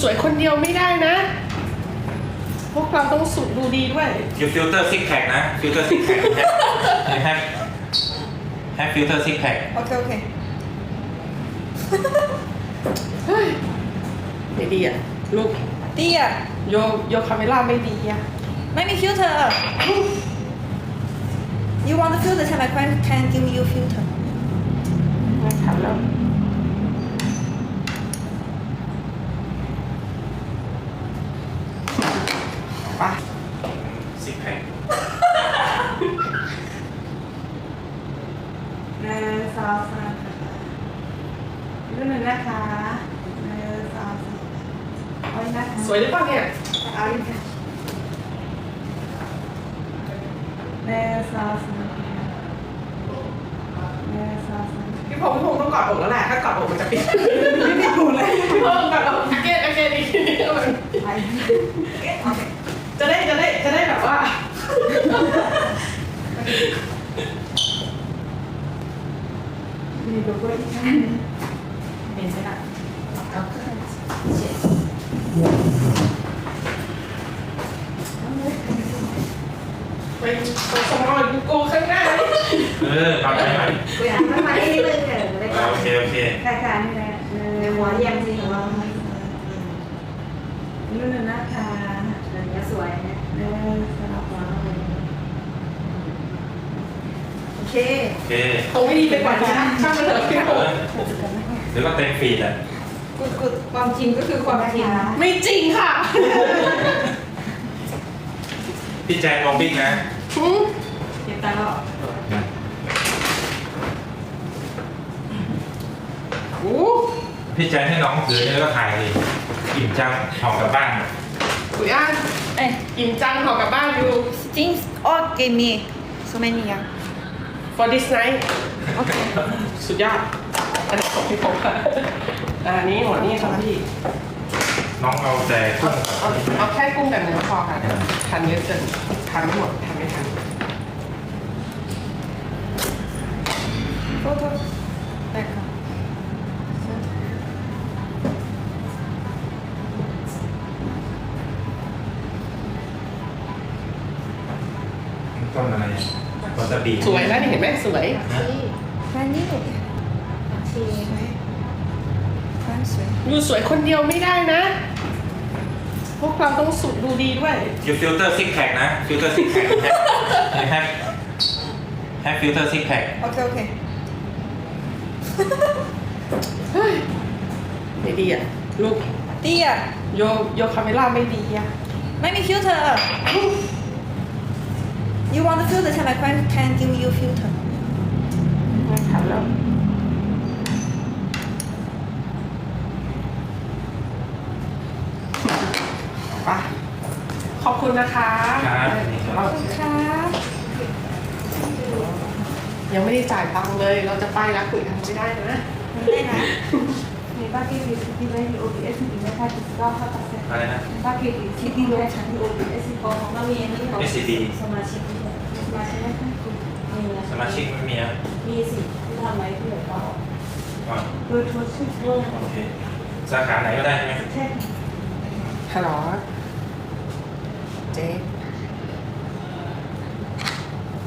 สวยคนเดียวไม่ได้นะ พวกเราต้องสุดดูดีด้วยยูฟิลเตอร์ซิกแพคนะ ฟิลเตอร์ซิกแพคแฮปแฮปฟิลเตอร์ซิกแพค Okay, okay. เฮ้ยไม่ดีอะ ลูก Tia, โยโยคาเมล่าไม่ดีอะ maybe filter. You want the filter? Tell my friend can give you filter. ไม่ทันแล้ว ไป ซิกแพค หนึ่งสองสาม รุ่นหนึ่งนะคะหนึ่งสองสามเอาอีกนะคะสวยหรือเปล่าเนี่ยเอาอีกค่ะหนึ่งสองสามหนึ่งสองสามพี่พงษ์พี่พงษ์ต้องกอดอกแล้วแหละถ้ากอดอกมันจะปิดไม่ได้ดูเลยพี่พงษ์กอดอกอาเกนอาเกนอีกไปโอเคจะได้จะได้จะได้แบบว่ามีโลโก้อีกชั้นหนึ่งเห็นไหมล่ะเอาขึ้นเช็ดไปไปสมอนกูข้างหน้าเออปรับไปใหม่กูอยากให้มาที่นึงเนี่ยได้เอก่ออนโอเคโอเครายการนี่แหละหนึ่งในหัวเยี่ยมจริงของเรารุ่นหนึ่งนะคะเดี๋ยสวยเนี่ยหนึ่งสองสามโอเคโอเคคงไม่ดีไปกว่านี้นะช่างมันเถอะพี่พเองษ์อ หรือว่าเต็มฟีดอะกุดกุดความจริงก็คือความจริงนะไม่จริงค่ะพี่แจนมองบิ๊กนะหืมเก็บตังค์แล้วโอ้พี่แจนให้น้องถือแล้วก็ถ่ายเลยอิ่มจังหอกกลับบ้านคุยอ่านเอ้ยอิ่มจังหอกลับบ้านอยู่ Things all gave me so many ยัง for this night โอเคสุดยอด อันนี้ของพี่พงษ์ค่ะอันนี้หมดนี่ครับพี่น้องเอาแต่เอากุ้งเอาเอาแค่กุ้งแบบเนื้อพอค่ะทานเยอะเกินทานไม่หมดทานไม่ทันโทษโทษได้ค่ะต้นอะไรวาซาบิสวยแล้วนี่เห็นไหมสวยแฟนนี่ชี สวยแฟนสวยอยู่สวยคนเดียวไม่ได้นะ พวกเราต้องสุดดูดีด้วยยูฟิลเตอร์ซิกแพคนะ ฟิลเตอร์ซิกแพคแฮปแฮปฟิลเตอร์ซิกแพคโอเคโอเคเฮ้ยไม่ดีอะ ลูก Tia, โยโยคาเมล่าไม่ดีอะ ไม่มี filter. You want the filter? Tell my friend can give you filter. ไม่ทันแล้ว ไป ขอบคุณ นะคะครับเราค่ะยังไม่ได้จ่ายตังค์เลย เราจะไปแล้วคุยกันไม่ได้นะมันได้นะมีป้ากี้มีที่ได้มี OBS มีนะคะจุดเก้าห้าเปอร์เซ็นต์อะไรนะป้ากี้มีที่ดีเลยค่ะมี OBS ของเรามีอันนี้ของ SCB สมาชิกสมาชิกไม่ค่อยคุ้มมีนะสมาชิกไม่มีอะมีสิที่ทำไว้ที่เหลือเปล่าอ๋อเบอร์โทรชื่อเบอร์โอเคสาขาไหนก็ได้ใช่ไหมแค่ฮัลโหล เจ๊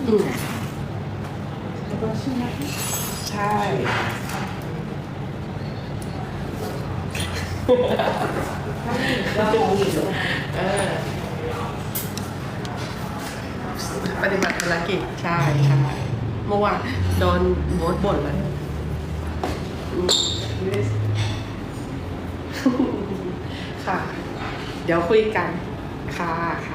อืมเบอร์ชื่อนะคะใช่เราของอีกแล้วเออปฏิบัติภารกิจใช่ใช่เมื่อวานโดนโบสบ่นเลยอืมค่ะ เดี๋ยวคุยกัน ค่ะค่ะ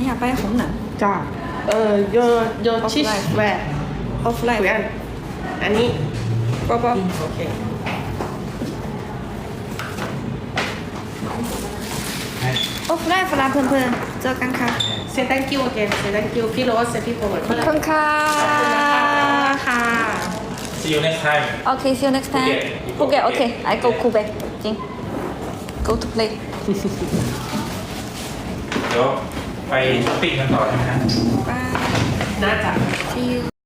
你想拜红男จ้าเออโยโยชิชแวร์ offline คุยอันอันนี้ป๊อปโอเค offline ฝรั่งเพื่อนๆเจอกันค่ะ say thank you again say thank you พี่โรส say พี่โบนขอบคุณค่ะค่ะ see you next time okay see you next time ภูเก็ตโอเค I go คูเบกจริง go to play เดี๋ยว ไปช้อปปิ้งกันต่อใช่ไหมฮะ bye น่าจะ see you